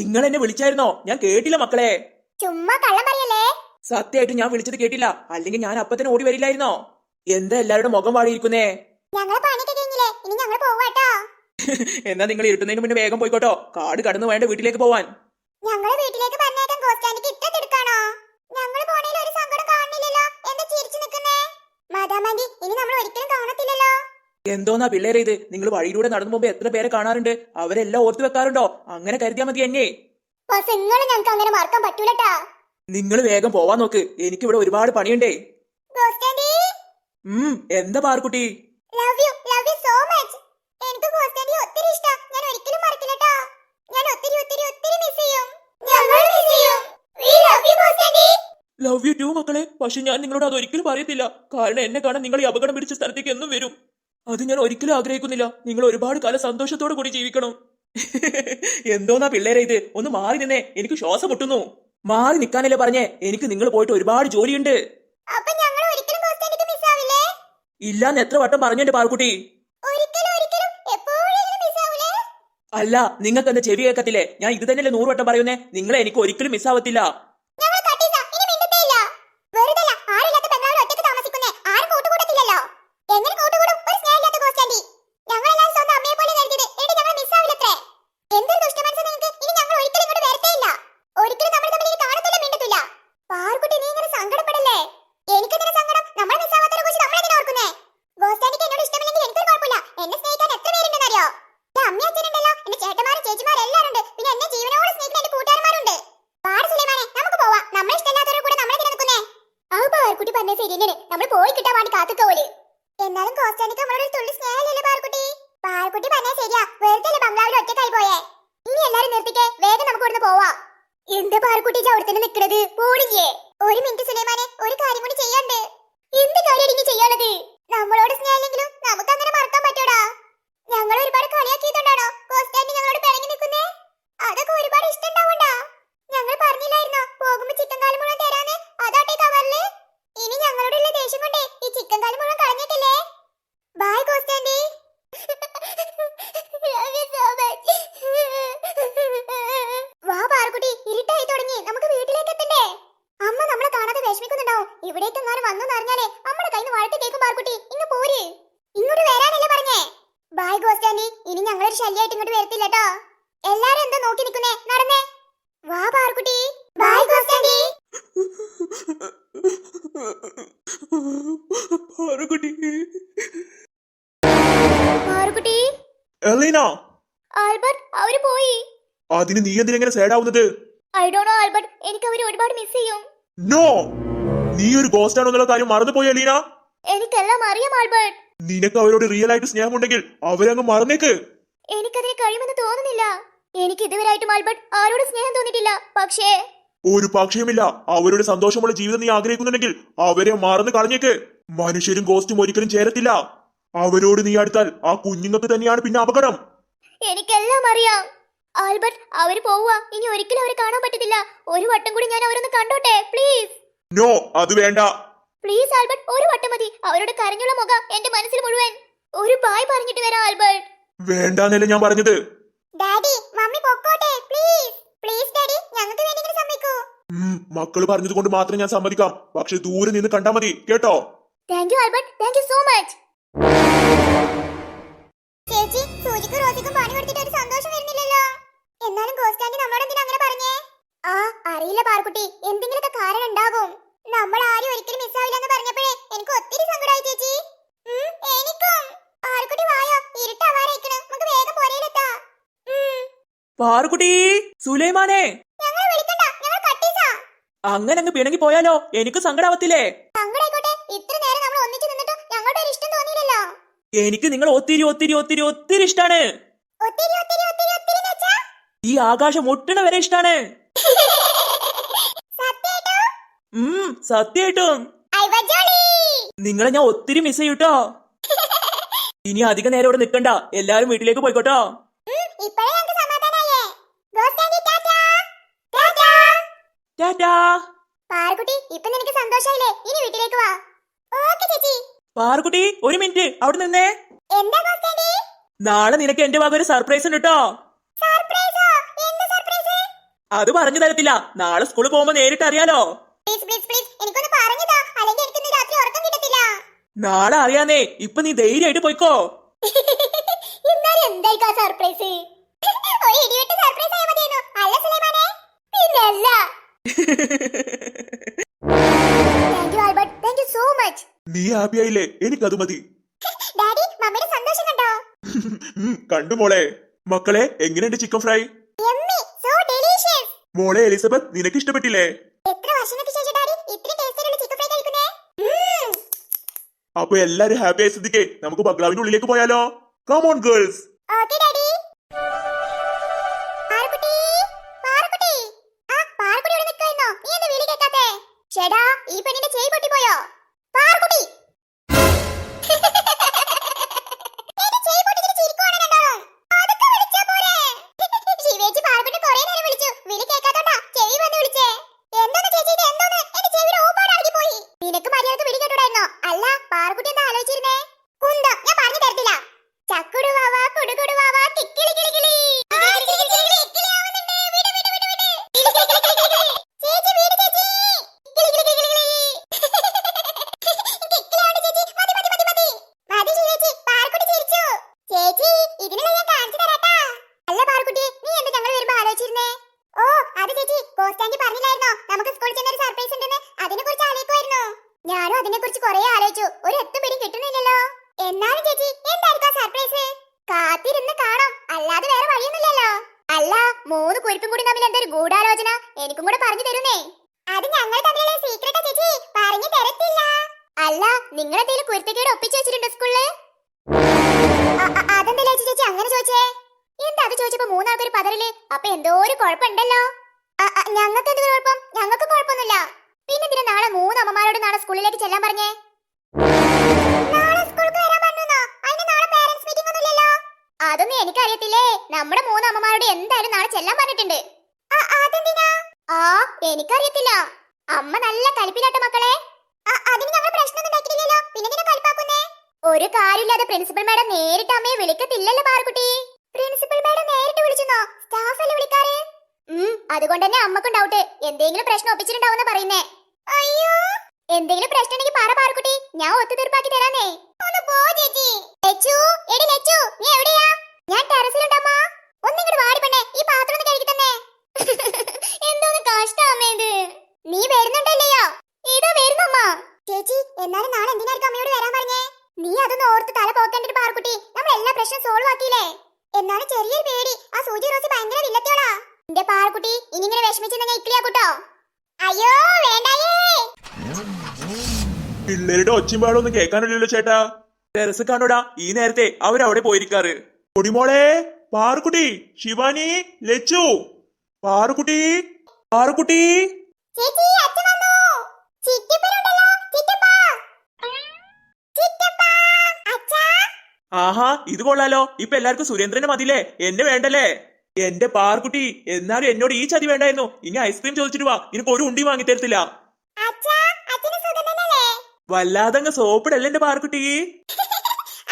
നിങ്ങൾ എന്നെ വിളിച്ചായിരുന്നോ? ഞാൻ കേട്ടില്ല മക്കളെ. ചുമ്മാ കള്ളം പറയല്ലേ? സത്യമായിട്ട് ഞാൻ വിളിച്ചത് കേട്ടില്ല. അല്ലെങ്കിൽ ഞാൻ അപ്പത്തിന് ഓടി വരില്ലായിരുന്നോ? എന്താ എല്ലാവരുടെ മുഖം വാടിയിരിക്കുന്നേ? ഞങ്ങളെ പണിയൊക്കെ കഴിഞ്ഞില്ലേ? ഇനി ഞങ്ങൾ പോവാട്ടോ എന്നാ നിങ്ങൾ ഇരുട്ടുന്നതിന് മുന്നേ വേഗം പോയിക്കോട്ടോ. കാട് കടന്നു വേണ്ട വീട്ടിലേക്ക് പോവാൻ. ഞങ്ങളെ വീട്ടിലേക്ക് പറഞ്ഞേക്കാൻ കോസ്റ്റാൻഡിക്ക് ഇട്ടെടുക്കാണോ ഞങ്ങൾ പോണേൽ ഒരു സങ്കടം കാണുന്നില്ലല്ലോ. എന്താ ചിരിച്ചു നിൽക്കുന്നേ മാതാമാന്റി ഇനി നമ്മൾ ഒരിക്കലും കാണത്തില്ലല്ലോ. എന്തോന്നാ പിള്ളേരെ ഇത്? നിങ്ങൾ വഴിയിലൂടെ നടന്നു പോകുമ്പോ എത്ര പേരെ കാണാറുണ്ട്? അവരെല്ലാം ഓർത്തു വെക്കാറുണ്ടോ? അങ്ങനെ കരുതിയാ മതി എന്നെ. ഞങ്ങൾക്ക് അങ്ങനെ മറക്കാൻ പറ്റൂലട്ടാ. നിങ്ങൾ വേഗം പോവാൻ നോക്ക്. എനിക്ക് ഇവിടെ ഒരുപാട് പണിയുണ്ടേ. ഉം എന്താ Parukutty love you love you so much എനിക്ക് ഒത്തിരി ഇഷ്ടാ. ഞാൻ ഒരിക്കലും ഞാൻ ഒത്തിരി ഒത്തിരി ഒത്തിരി മിസ് ചെയ്യും. ഞങ്ങൾ മിസ് ചെയ്യും. We love you love you too മക്കളെ. പക്ഷെ ഞാൻ നിങ്ങളോട് അതൊരിക്കലും പറയത്തില്ല. കാരണം എന്നെ കാണാൻ നിങ്ങൾ ഈ അപകടം പിടിച്ച സ്ഥലത്തേക്ക് എന്നും വരും. അത് ഞാൻ ഒരിക്കലും ആഗ്രഹിക്കുന്നില്ല. നിങ്ങൾ ഒരുപാട് കാലം സന്തോഷത്തോടു കൂടി ജീവിക്കണം. എന്തോന്നാ പിള്ളേരെ ഇത്? ഒന്ന് മാറി നിന്നേ. എനിക്ക് ശ്വാസം മുട്ടുന്നു. മാറി നിൽക്കാനല്ലേ പറഞ്ഞേ. എനിക്ക് നിങ്ങൾ പോയിട്ട് ഒരുപാട് ജോലിയുണ്ട്. ഇല്ലാന്ന് എത്ര വട്ടം പറഞ്ഞുണ്ട് പാർക്കുട്ടി അല്ല നിങ്ങൾക്ക് എന്റെ ചെവി കേൾക്കത്തില്ലേ? ഞാൻ ഇത് തന്നെയല്ലേ നൂറ് വട്ടം പറയുന്നേ. നിങ്ങളെ എനിക്ക് ഒരിക്കലും മിസ്സാവത്തില്ല ഞങ്ങൾ കട്ടീസ ഇനി മിണ്ടത്തേയില്ല വെറുതല്ല ആരില്ലാത്ത ബംഗാളിൽ ഒറ്റയ്ക്ക് താമസിക്കുന്നേ ആരും കൂട്ടുകൂടത്തില്ലല്ലോ എങ്ങനെ കൂട്ടുകൂടും ഒരു സ്നേഹമില്ലാത്ത കോസ്റ്റാൻഡി ഞങ്ങളെല്ലാം സ്വന്തം അമ്മയെ പോലെ കരുതിയത് എടി ഞങ്ങൾ മിസ്സാവില്ലത്രേ എന്തൊരു ദുഷ്ടമനസ് നിങ്ങൾക്ക് ഇനി ഞങ്ങൾ ഒരിക്കലും ഇങ്ങോട്ട് വരത്തേയില്ല ഒരിക്കലും നമ്മൾ തമ്മിൽ ഇനി കാണത്തില്ല മിണ്ടത്തില്ല പാർക്കുട്ടി നീ ഇങ്ങനെ സങ്കടപ്പെടല്ലേ എനിക്കെന്തിനാ സങ്കടം നമ്മളെ മിസ്സാവാത്തതിനെ കുറിച്ച് നമ്മളെന്തിനാ ഓർക്കുന്നേ കോസ്റ്റാൻഡിക്ക് എന്നോട് ഇഷ്ടമില്ലെങ്കിൽ എനിക്കൊരു കുഴപ്പമില്ല എന്നെ സ്നേഹിക്കാൻ എത്ര പേരുണ്ടെന്നറിയോ എന്റെ അമ്മയും അച്ഛനുണ്ടല്ലോ എന്റെ ചേട്ടന്മാരും ചേച്ചിമാരും എല്ലാവരും ഉണ്ട് പിന്നെ എന്നെ ജീവനോട് സ്നേഹിക്കുന്ന എന്റെ കൂട്ടുകാരന്മാരുണ്ട് പാട് സുലൈമാനെ നമുക്ക് പോവാം നമ്മളെ ഇഷ്ടമില്ലാത്തവരുടെ കൂടെ നമ്മളെ നിൽക്കുന്നേ ആ പാർക്കുട്ടി പറഞ്ഞ ശരിയല്ലേ നമ്മൾ പോയി കിട്ടാൻ വേണ്ടി കാത്തുക്കോൽ എന്നാലും കോസ്റ്റാനിക്ക് നമ്മളോട് ഒരു തുള്ളി സ്നേഹമല്ലേ പാർക്കുട്ടി പാർക്കുട്ടി പറഞ്ഞാൽ ശരിയാ. വെറുതെ ബംഗ്ലാവിൽ ഒറ്റക്കായി പോയേ? ഇനി എല്ലാരും നിർത്തിക്കേ. വേഗം നമുക്ക് ഇവിടുന്ന് പോവാ. എന്ത് പാർക്കുട്ടി അവിടെ തന്നെ നിൽക്കണത് പോണില്ലേ ഒരു മിനിറ്റ് സുലൈമാനെ ഒരു കാര്യം കൂടി ചെയ്യാണ്ട്. എന്ത് കാര്യം ചെയ്യാനുള്ളത്? നമ്മളോട് സ്നേഹമില്ലെങ്കിലും നമുക്ക് അങ്ങനെ മറക്കാൻ പറ്റൂടാ ഞങ്ങൾ ഒരുപാട് കളിയാക്കിയിട്ടുണ്ടാണോ കോസ്റ്റാൻഡി ഞങ്ങളോട് പിണങ്ങി നിൽക്കുന്നേ അതൊക്കെ ഒരുപാട് ഇഷ്ടണ്ടാവണ്ടാ ഞങ്ങൾ പറഞ്ഞില്ലായിരുന്നോ പോകുമ്പോ ചിക്കൻ കാലം മുഴുവൻ തരാന്ന് അതാട്ടെ കവറിൽ ഇനി ഞങ്ങളോടുള്ള ദേഷ്യം കൊണ്ടേ ഈ ചിക്കൻ കാലം മുഴുവൻ കളഞ്ഞിട്ടില്ലേ ബൈ കോസ്റ്റാൻഡി വാ പാർക്കുട്ടി ഇരുട്ടായി തുടങ്ങി നമുക്ക് വീട്ടിലേക്ക് എത്തണ്ടേ അമ്മ നമ്മളെ കാണാതെ വിഷമിക്കുന്നുണ്ടാവും ഇവിടേക്ക് എങ്ങാനും വന്നു അറിഞ്ഞാലേ അമ്മയുടെ കയ്യിൽ നിന്ന് വഴക്ക് കേൾക്കും പാർക്കുട്ടി. ഇങ്ങ് പോര്. ഇങ്ങോട്ട് വരാനല്ലേ പറഞ്ഞേ? ബൈ ഗോസ്റ്റാൻഡി ഇനി ഞങ്ങളൊരു ശല്യമായിട്ട് ഇങ്ങോട്ട് വരത്തില്ല കേട്ടോ എല്ലാരും എന്താ നോക്കി നിൽക്കുന്നേ നടന്നേ. വാ പാർക്കുട്ടി. ബൈ ഗോസ്റ്റാൻഡി പാർക്കുട്ടി പാർക്കുട്ടി എലീന. ആൽബർട്ട് അവർ പോയി. അതിന് നീ എന്തിനെങ്ങനെ സേഡാവുന്നത് ഐ ഡോ നോ ആൽബർട്ട്. എനിക്ക് അവർ ഒരുപാട് മിസ് ചെയ്യും. നോ നീ ഒരു ഗോസ്റ്റ് ആണെന്നുള്ള കാര്യം മറന്നുപോയി അലീന എനിക്കെല്ലാം അറിയാം ആൽബർട്ട്. നിനക്ക് അവരോട് റിയൽ ആയിട്ട് സ്നേഹമുണ്ടെങ്കിൽ അവരങ്ങ് മറന്നേക്ക്. എനിക്കതിനെ കഴിയുമെന്ന് തോന്നുന്നില്ല. എനിക്ക് ഇതുവരെയായിട്ടും ആൽബർട്ട് ആരോട് സ്നേഹം തോന്നിയിട്ടില്ല. പക്ഷേ ഒരു പക്ഷയുമില്ല. അവരുടെ സന്തോഷമുള്ള ജീവിതം നീ ആഗ്രഹിക്കുന്നുണ്ടെങ്കിൽ അവരെ മറന്നു കളഞ്ഞേക്ക്. മനുഷ്യരും ഗോസ്റ്റും ഒരിക്കലും ചേരത്തില്ല. അവരോട് നീ അടുത്താൽ ആ കുഞ്ഞുങ്ങൾക്ക് തന്നെയാണ് പിന്നെ അപകടം. എനിക്കെല്ലാം അറിയാം. ആൽബർട്ട് അവർ പോവുക. ഇനി ഒരിക്കലും അവരെ കാണാൻ പറ്റത്തില്ല. ഒരു വട്ടം കൂടി ഞാൻ അവരൊന്ന് കണ്ടോട്ടെ പ്ലീസ്? നോ അത് വേണ്ട. പ്ലീസ് ആൽബർട്ട് ഒരു വട്ടം മതി. അവരുടെ കരഞ്ഞുള്ള മുഖം എന്റെ മനസ്സിൽ മുഴുവൻ. ഒരു ബായ് പറഞ്ഞിട്ട് വരാം ആൽബർട്ട്. വേണ്ടാന്നല്ലേ ഞാൻ പറഞ്ഞത്. ഡാഡി മമ്മി പൊക്കോട്ടെ പ്ലീസ്. പ്ലീസ് ഡാഡി ഞങ്ങൾക്ക് വേണ്ടി ഇങ്ങനെ സമ്മതിക്കൂ. മക്കൾ പറഞ്ഞത് കൊണ്ട് മാത്രം ഞാൻ സമ്മതിക്കാം. പക്ഷെ ദൂരെ നിന്ന് കണ്ടാ മതി കേട്ടോ? Thank you Albert. Thank you so much ചേച്ചി സൂചിക്കും റോസിക്കും പണി കൊടുത്തിട്ട് ഒരു സന്തോഷം വരുന്നില്ലല്ലോ. എന്നാലും ഗോസ്റ്റാൻഡി നമ്മളോട് എന്തിനാ അങ്ങനെ പറഞ്ഞേ? ആ അറിയില്ല പാർക്കുട്ടി എന്തെങ്കിലുമൊക്കെ കാരണം ഉണ്ടാകും. നമ്മൾ ആരും ഒരിക്കലും മിസ്സാവില്ല എന്ന് പറഞ്ഞപ്പോഴേ എനിക്ക് ഒത്തിരി സങ്കടമായി ചേച്ചി. എനിക്കും. പാർക്കുട്ടി വായോ ഇരുട്ടാവാറായിക്കണ് നമുക്ക് വേഗം പോരയിലെത്താ. പാറുക്കുട്ടി സുലൈമാനെ. ഞങ്ങൾ വിളിക്കണ്ട ഞങ്ങൾ കട്ടീസാ അങ്ങനെ അങ്ങ് പിണങ്ങി പോയാലോ? എനിക്ക് സങ്കടാവത്തില്ലേ? സങ്കടായിക്കോട്ടെ ഇത്ര നേരം നമ്മൾ ഒന്നിച്ചു നിന്നിട്ട് ഞങ്ങളുടെ ഒരു ഇഷ്ടം തോന്നിയില്ലല്ലോ. എനിക്ക് നിങ്ങൾ ഒത്തിരി ഒത്തിരി ഒത്തിരി ഒത്തിരി ഇഷ്ടാണ്. ഒത്തിരി ഒത്തിരി ഒത്തിരി ഒത്തിരി ഈ ആകാശം ഒട്ടണ വരെ ഇഷ്ടാണ്. അയ്വജോളി! നിങ്ങളെ ഞാൻ ഒത്തിരി മിസ് ചെയ്യൂട്ടോ ഇനി അധിക നേരം ഇവിടെ നിൽക്കണ്ട എല്ലാരും വീട്ടിലേക്ക് പോയിക്കോട്ടോ. പാർക്കുട്ടി ഒരു മിനിറ്റ്. അവിടെ നിന്നേ. നാളെ നിനക്ക് എന്റെ ഭാഗം ഒരു സർപ്രൈസ് ഉണ്ട് കേട്ടോ അത് പറഞ്ഞു തരത്തില്ല. നാളെ സ്കൂളിൽ പോകുമ്പോ നേരിട്ട് അറിയാലോ പ്ലീസ് പ്ലീസ് പ്ലീസ് എനിക്കൊന്ന് പറഞ്ഞതാ അല്ലെങ്കിൽ എനിക്ക് ഇന്ന് രാത്രി ഉറക്കം കിട്ടത്തില്ല നാളെ അറിയാന്നേ ഇപ്പൊ നീ ധൈര്യമായിട്ട് പോയിക്കോ. എന്തായിരിക്കും സർപ്രൈസ് ഒരു ഇടിവെട്ട് സർപ്രൈസ് മതിയായിരുന്നു. അല്ല സുലൈമാനെ? പിന്നല്ല. Thank you Albert thank you so much നീ ഹാപ്പി ആയില്ലേ? എനിക്കത് മതി. ഡാഡി മമ്മിയുടെ സന്തോഷം കണ്ടോ? കണ്ടു മോളെ. മക്കളെ എങ്ങനെയുണ്ട് chicken fry yummy so delicious മോളെ എലിസബത്ത് നിനക്ക് ഇഷ്ടപ്പെട്ടില്ലേ എത്ര വർഷങ്ങൾക്ക് ശേഷം ഡാഡി ഇത്രയും ടേസ്റ്റിലുള്ള ചിക്കൻ ഫ്രൈ കഴിക്കുന്നേ ഉം. അപ്പൊ എല്ലാരും ഹാപ്പി ആയ സ്ഥിതിക്ക് നമുക്ക് ബംഗ്ലാവിന്റെ ഉള്ളിലേക്ക് പോയാലോ? Come on girls daddy Parakkutty Parakkutty ആ പാറക്കുട്ടി ഇവിടെ നിൽക്കായിരുന്നോ നീ എന്താ വിളി കേൾക്കാത്തെ ചേടാ ഈ പെണ്ണിന്റെ ചെവി പൊട്ടിപ്പോയോ പാറക്കുട്ടി എന്റെ ചെവി പൊട്ടിച്ചിട്ട് ചിരിക്കുവാണ് രണ്ടാളും. പതുക്കെ വിളിച്ചാ പോരെ? ശിവേച്ചി പാറക്കുട്ടി കുറേ നേരം വിളിച്ചു. വിളി കേൾക്കാത്തോണ്ടാ ചെവി വന്ന് വിളിച്ചേ. എന്തോന്ന് ചേച്ചി ഇത് എന്തോന്ന്? എന്റെ ചെവിയുടെ ഊപ്പാട് അടങ്ങിപ്പോയി. നിനക്ക് മര്യാദയ്ക്ക് വിളി കേട്ടൂടായിരുന്നോ? അല്ല പാറക്കുട്ടി എന്താ ആലോചിച്ചിരുന്നേ കുന്തം ഞാൻ പറഞ്ഞു തരത്തില്ല ചക്കുടുവാവ കുടുകുടുവാവ കിക്കിളി കിളി കിളി ചേച്ചി വീട് ചേച്ചി കിളി കിളി കിളി കിളി കിക്കിളിയാണ് ചേച്ചി മതി മതി മതി മതി മതി ചേച്ചി പാർക്കുട്ടി ചിരിച്ചു ചേച്ചി ഇതിനുള്ള ഞാൻ കാണിച്ചു തരാട്ടാ അല്ല പാർക്കുട്ടി നീ എന്താ ഞങ്ങൾ വരുമ്പോ ആലോചിച്ചിരുന്നേ ഓ അത് ചേച്ചി കോസ്റ്റാൻഡി പറഞ്ഞില്ലായിരുന്നോ നമുക്ക് സ്കൂളിൽ ചെന്നൊരു സർപ്രൈസ് ഉണ്ടെന്ന് അതിനെ കുറിച്ച് ആലോചിക്കുമായിരുന്നു ഞാനും അതിനെ കുറിച്ച് കുറെ ആലോചിച്ചു ഒരു എത്തും പിടി കിട്ടുന്നില്ലല്ലോ എന്നാലും ചേച്ചി എന്തായിരിക്കും സർപ്രൈസ് കാത്തിരുന്ന് കാണാം അല്ലാതെ വേറെ വഴിയൊന്നുമില്ലല്ലോ അല്ല കുരിപ്പും കൂടി തമ്മിൽ എന്തൊരു ഗൂഢാലോചന? എനിക്കും കൂടെ പറഞ്ഞു തരുന്നേ. അത് ഞങ്ങൾ തമ്മിലുള്ള സീക്രട്ടാ ചേച്ചി പറഞ്ഞു തരത്തില്ല. അല്ല നിങ്ങൾ എന്തെങ്കിലും കുരുത്തക്കേട് ഒപ്പിച്ചു വെച്ചിട്ടുണ്ടോ സ്കൂളിൽ അതെന്തല്ലേ ചേച്ചി അങ്ങനെ ചോദിച്ചേ? എന്താ അത് ചോദിച്ചപ്പോ മൂന്നാൾക്കൊരു പതറിൽ? അപ്പൊ എന്തോ ഒരു കുഴപ്പമുണ്ടല്ലോ. ഞങ്ങൾക്ക് എന്ത് കുഴപ്പം? ഞങ്ങൾക്ക് കുഴപ്പമൊന്നുമില്ല. പിന്നെ നാളെ മൂന്ന് അമ്മമാരോട് നാളെ സ്കൂളിലേക്ക് ചെല്ലാൻ പറഞ്ഞേ നാളെ സ്കൂൾക്ക് വരാൻ പറഞ്ഞോ അതിന് നാളെ പേരന്റ്സ് മീറ്റിംഗ് ഒന്നുമില്ലല്ലോ അതൊന്നും എനിക്കറിയത്തില്ലേ? നമ്മുടെ മൂന്ന് അമ്മമാരോട് എന്തായാലും നാളെ ചെല്ലാൻ പറഞ്ഞിട്ടുണ്ട്. ആ എനിക്കറിയത്തില്ല. അമ്മ നല്ല കലിപ്പിലാട്ട മക്കളെ. പിന്നെ ഇതിനെ കലിപ്പാക്കുന്നേ? ഒരു കാര്യമില്ലാതെ പ്രിൻസിപ്പൽ മാഡം നേരിട്ട് അമ്മയെ വിളിക്കത്തില്ലല്ലോ പാർക്കുട്ടി പ്രിൻസിപ്പൽ മാഡം നേരിട്ട് വിളിച്ചെന്നോ? സ്റ്റാഫ് അല്ലേ വിളിക്കാറ് അതുകൊണ്ട് തന്നെ അമ്മക്കും ഡൗട്ട് എന്തെങ്കിലും പ്രശ്നം ഒപ്പിച്ചിട്ടുണ്ടാവുന്ന പറയുന്നേ. അയ്യോ. എന്തെങ്കിലും പ്രശ്നം ഉണ്ടെങ്കിൽ പറ പാർക്കുട്ടി ഞാൻ ഒത്തുതീർപ്പാക്കി തരാനേ ഒന്ന് പോ ചേച്ചി. ലച്ചു എടി ലച്ചു നീ എവിടെയാ ഞാൻ ടെറസിലുണ്ടമ്മ ഒന്നിങ്ങോട്ട് വാടി പെണ്ണേ ഈ പാത്രം ഒന്ന് കഴുകി തന്നെ എന്തോന്ന് കഷ്ടമ്മ ഇത് നീ വരുന്നുണ്ടല്ലയോ ഇതാ വരുന്നമ്മ ചേച്ചി എന്നാലും നാളെ എന്തിനായിരിക്കും അമ്മയോട് വരാൻ പറഞ്ഞേ നീ അതൊന്ന് ഓർത്ത് തല പോക്കേണ്ടിട്ട് പാർക്കുട്ടി നമ്മൾ എല്ലാ പ്രശ്നം സോൾവ് ആക്കിയില്ലേ? എന്നാണ് ചെറിയൊരു പേടി. ആ സൂചി റോസി ഭയങ്കര വില്ലത്തോളാ എന്റെ പാറക്കുട്ടി ഇനി ഇങ്ങനെ വിഷമിച്ചെന്ന് ഇക്ലിയാക്കൂട്ടോ അയ്യോ വേണ്ടായേ. പിള്ളേരുടെ ഒച്ചയും പാടൊന്നും കേൾക്കാനില്ലല്ലോ ചേട്ടാ. ടെറസ് കാണൂടാ ഈ നേരത്തെ അവരവിടെ പോയിരിക്കാറ്. പൊടിമോളെ പാറുക്കുട്ടി ശിവാനി ലച്ചു. പാറുക്കുട്ടി പാറക്കുട്ടി. ചേച്ചി അച്ഛൻ വന്നു. ചിറ്റപ്പനുണ്ടല്ലോ ആഹാ ഇത് കൊള്ളാലോ. ഇപ്പൊ എല്ലാവർക്കും സുരേന്ദ്രനെ മതില്ലേ എന്നെ വേണ്ടല്ലേ? എന്റെ പാർക്കുട്ടി എന്നാലും എന്നോട് ഈ ചതി വേണ്ടായിരുന്നു. ഇനി ഐസ്ക്രീം ചോദിച്ചിട്ട് വാ. നിനക്ക് ഒരു ഉണ്ടി വാങ്ങി തരത്തില്ല. വല്ലാതങ്ങ് സോപ്പിടല്ലേ എന്റെ പാർക്കുട്ടി?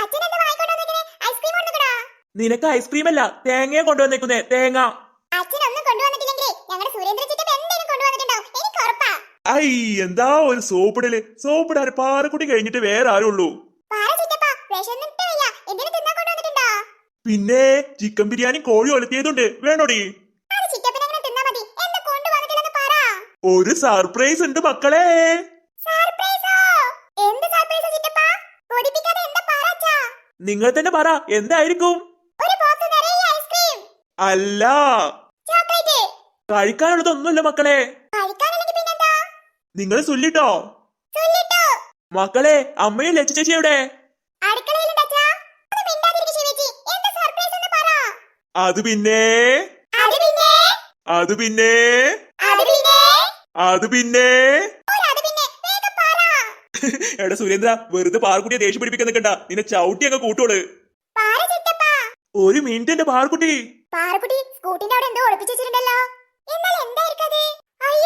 നിനക്ക് ഐസ്ക്രീം അല്ല തേങ്ങയെ കൊണ്ടുവന്നേക്കുന്നേ. തേങ്ങ. ഐ എന്താ ഒരു സോപ്പിടൽ? സോപ്പിടാൻ പാറക്കുട്ടി കഴിഞ്ഞിട്ട് വേറെ ആരുള്ളൂ. പിന്നെ ചിക്കൻ ബിരിയാണി കോഴി ഒലത്തിയതുണ്ട്. വേണോടി? ഒരു സർപ്രൈസ് ഉണ്ട് മക്കളെ. നിങ്ങൾ തന്നെ പറ എന്തായിരിക്കും? അല്ല. കഴിക്കാനുള്ളതൊന്നുമില്ല മക്കളെ. നിങ്ങൾ ചൊല്ലിട്ടോ? ചൊല്ലിട്ടു. മക്കളെ അമ്മയും ലച്ചു ചേച്ചി എവിടെ അടുക്കളയിലുണ്ട് അച്ഛാ ഒന്ന് മിണ്ടാതിരിക്ക് ശിവേച്ചി എന്താ സർപ്രൈസ് എന്ന് പറ അത് പിന്നെ? അത് പിന്നെ? അത് പിന്നെ? എടാ സുരേന്ദ്ര വെറുതെ പാർക്കുട്ടിയെ ദേഷ്യം പിടിപ്പിക്കാൻ നിൽക്കണ്ട. നിന്നെ ചവിട്ടി അങ്ങ് കൂട്ടോൾ. ഒരു മിനിറ്റ് എന്റെ പാർക്കുട്ടി പാർക്കുട്ടി സ്കൂട്ടിന്റെ അവിടെ എന്തോ ഒളിപ്പിച്ചിട്ടുണ്ടല്ലോ എന്നാൽ എന്തായിരിക്കും അത്